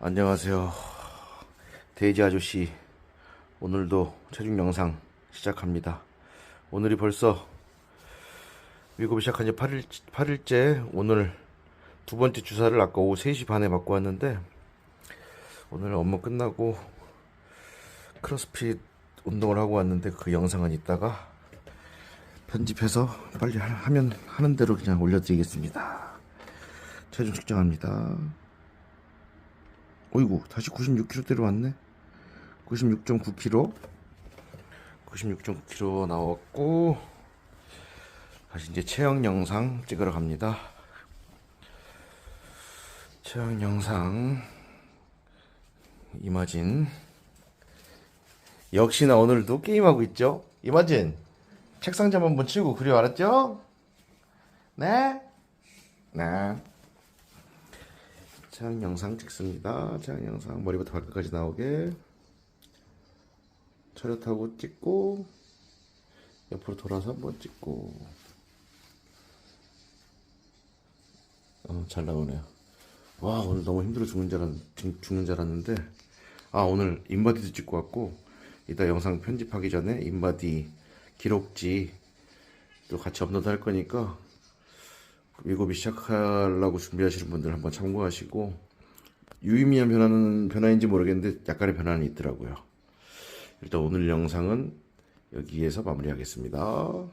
안녕하세요. 돼지 아저씨. 오늘도 체중 영상 시작합니다. 오늘이 벌써 미국이 시작한 지 8일, 8일째 오늘 두 번째 주사를 아까 오후 3시 반에 맞고 왔는데 오늘 업무 끝나고 크로스핏 운동을 하고 왔는데 그 영상은 이따가 편집해서 빨리 하- 하면 하는 대로 그냥 올려드리겠습니다. 체중 측정합니다. 어이구 다시 96kg대로 왔네. 96.9kg 96.9kg 나왔고 다시 이제 체형 영상 찍으러 갑니다. 체형 영상. 이마진. 역시나 오늘도 게임하고 있죠? 이마진 책상 좀 한번 치우고 그려 알았죠? 네? 네 체형 영상 찍습니다. 체형 영상 머리부터 발끝까지 나오게 차렷하고 찍고 옆으로 돌아서 한번 찍고 어, 잘 나오네요. 와 오늘 너무 힘들어 죽는 줄, 알았, 죽- 죽는 줄 알았는데 아 오늘 인바디도 찍고 왔고 이따 영상 편집하기 전에 인바디 기록지 또 같이 업로드 할 거니까 미국이 시작하려고 준비하시는 분들 한번 참고하시고 유의미한 변화는 변화인지 모르겠는데 약간의 변화는 있더라고요. 일단 오늘 영상은 여기에서 마무리하겠습니다.